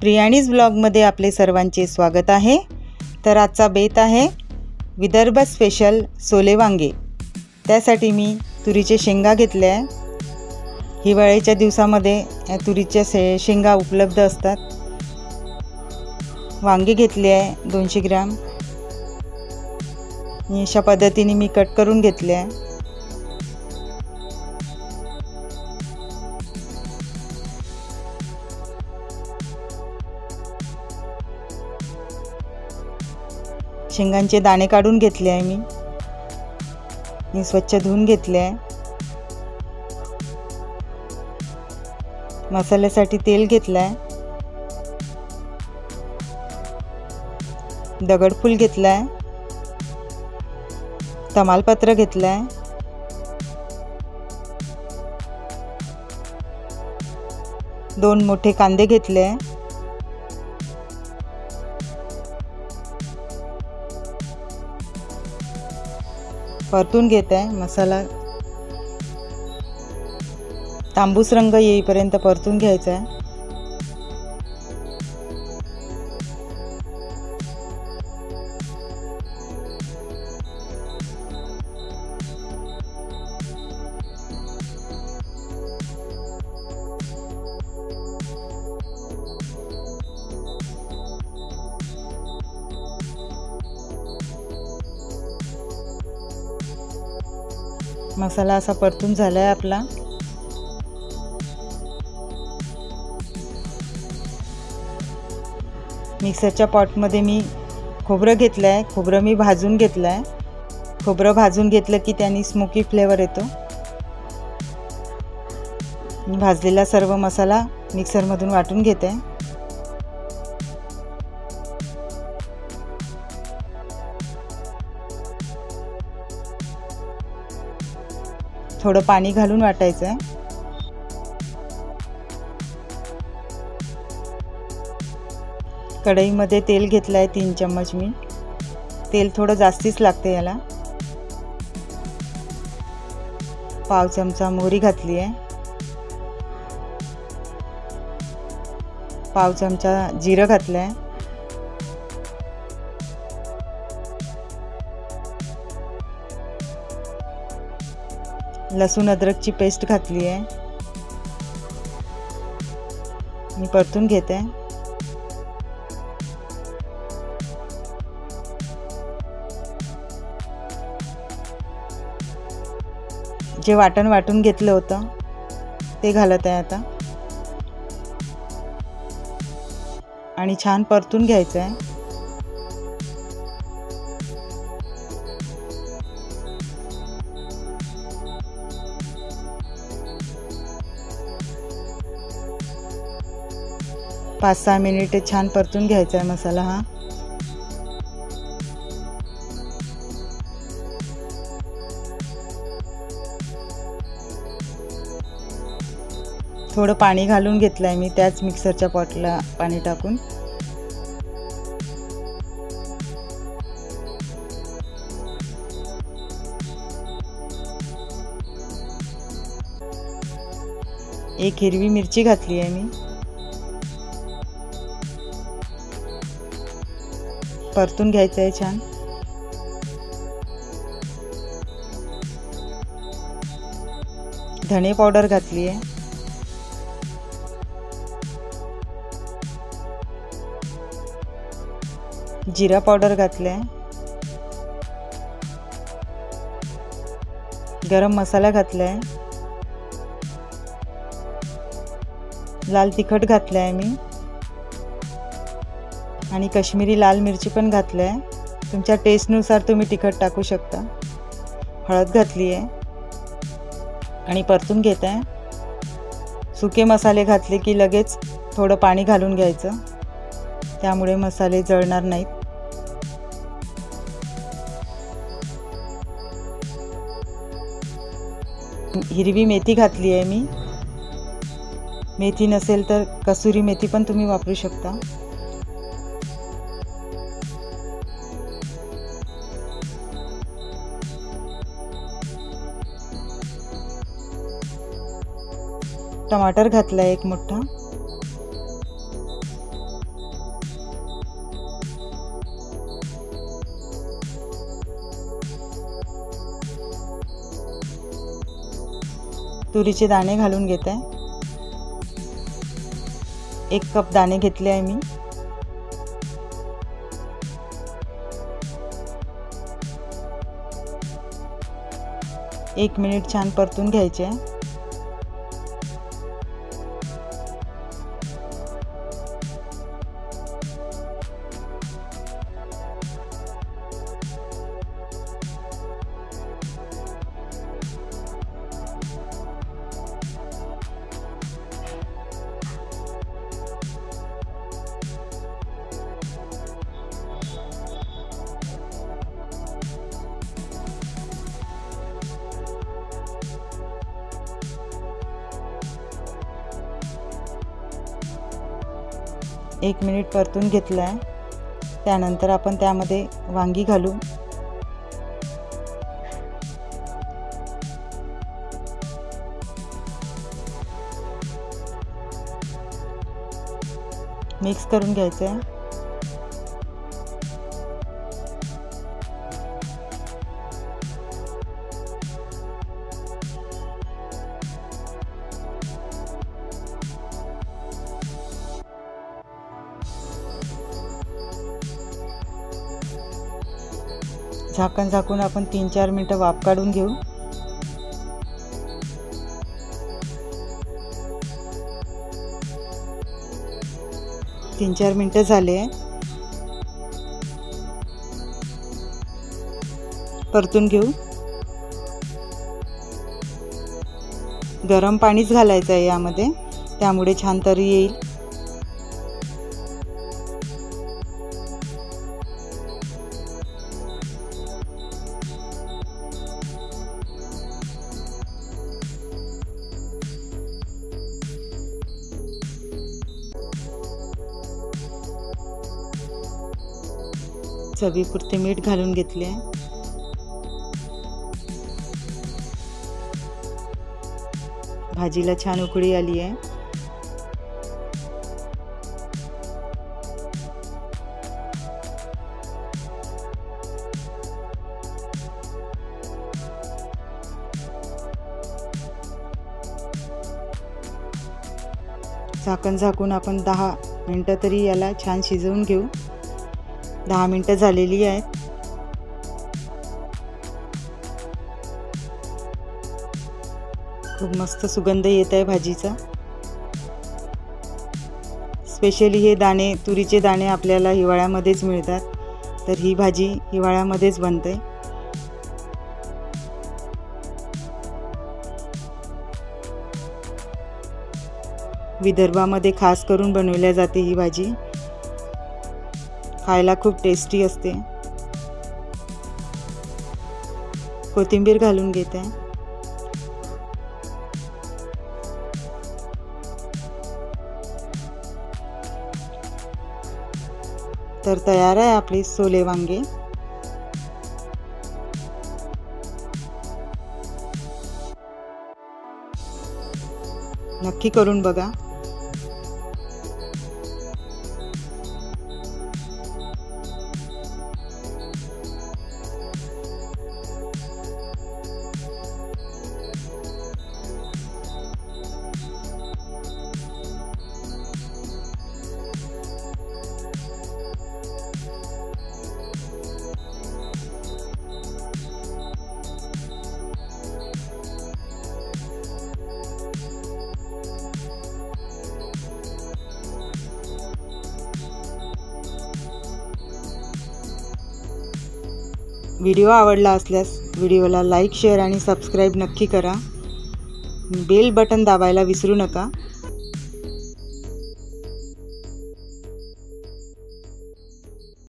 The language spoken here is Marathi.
प्रियाणीज ब्लॉगमध्ये आपले सर्वांचे स्वागत आहे. तर आजचा बेत आहे विदर्भ स्पेशल सोले वांगे. त्यासाठी मी तुरीचे शेंगा घेतल्या आहे. हिवाळ्याच्या दिवसामध्ये या तुरीच्या शे शेंगा उपलब्ध असतात. वांगे घेतले आहे दोनशे ग्राम. अशा पद्धतीने मी कट करून घेतले आहे. शेंगांचे दाणे काढून घेतले आहे मी. मी स्वच्छ धुवून घेतले आहे. मसाल्यासाठी तेल घेतलं आहे दगडफूल घेतलं आहे तमालपत्र घेतलं आहे दोन मोठे कांदे घेतले. आहे परतून घेत आहे मसाला. तांबूस रंग येईपर्यंत परतून घ्यायचा आहे. मसाला असा परतून झाला आहे आपला. मिक्सरच्या पॉटमध्ये मी खोबरं घेतलं आहे खोबरं मी भाजून घेतलं आहे खोबरं भाजून घेतलं की त्यांनी स्मोकी फ्लेवर येतो. मी भाजलेला सर्व मसाला मिक्सरमधून वाटून घेते. थोडं पाणी घालून वाटायचं आहे कढईमध्ये तेल घेतलं आहे तीन चम्मच मी. तेल थोडं जास्तीच लागते याला. पाव चमचा मोहरी घातली आहे पाव चमचा जिरं घातलं आहे लसूण अद्रकची पेस्ट घातली आहे. मी परतून घेते. जे वाटण वाटून घेतलं होतं ते घालत आहे आता. आणि छान परतून घ्यायचं आहे. पाच सहा मिनिटे छान परतून घ्यायचा आहे मसाला हा. थोडं पाणी घालून घेतलं आहे मी त्याच मिक्सरच्या पॉटला पाणी टाकून. एक हिरवी मिरची घातली आहे मी. परतून घ्यायचं आहे छान. धणे पावडर घातली आहे जिरा पावडर घातलं आहे गरम मसाला घातला आहे लाल तिखट घातलं आहे मी. आणि कश्मीरी लाल मिरची पण घातलं आहे. तुमच्या टेस्टनुसार तुम्ही तिखट टाकू शकता. हळद घातली आहे. आणि परतून घेत आहे. सुके मसाले घातले की लगेच थोडं पाणी घालून घ्यायचं. त्यामुळे मसाले जळणार नाहीत. हिरवी मेथी घातली आहे मी. मेथी नसेल तर कसुरी मेथी पण तुम्ही वापरू शकता. टमाटर घातला आहे एक मोठा. तुरीचे दाणे घालून घेत. आहे एक कप दाणे घेतले आहे मी. एक मिनिट छान परतून घ्यायचे. आहे एक मिनिट परतून घेतलं आहे त्यानंतर आपण त्यामध्ये वांगी घालू. मिक्स करून घ्यायचं आहे झाकण झाकून आपण तीन चार मिनटं वाफ काढून घेऊ. तीन चार मिनटं झाले. परतून घेऊ. गरम पाणीच घालायचं आहे यामध्ये. त्यामुळे छान तरी येईल. चवीपुरते मीठ घालून घेतले आहे. भाजीला छान उकळी आली आहे. झाकण झाकून आपण दहा मिनटं तरी याला छान शिजवून घेऊ. दहा मिनटं झालेली आहेत. खूप मस्त सुगंध येत आहे भाजीचा. स्पेशली हे दाणे तुरीचे दाणे आपल्याला हिवाळ्यामध्येच मिळतात. तर ही भाजी हिवाळ्यामध्येच बनते. विदर्भामध्ये खास करून बनवल्या जाते ही भाजी. खायला खूप टेस्टी असते. कोथिंबीर घालून घेते. तर तयार आहे आपली सोले वांगे. नक्की करून बघा. व्हिडिओ आवडला असल्यास व्हिडिओला लाईक शेअर आणि सबस्क्राईब नक्की करा. बेल बटन दाबायला विसरू नका.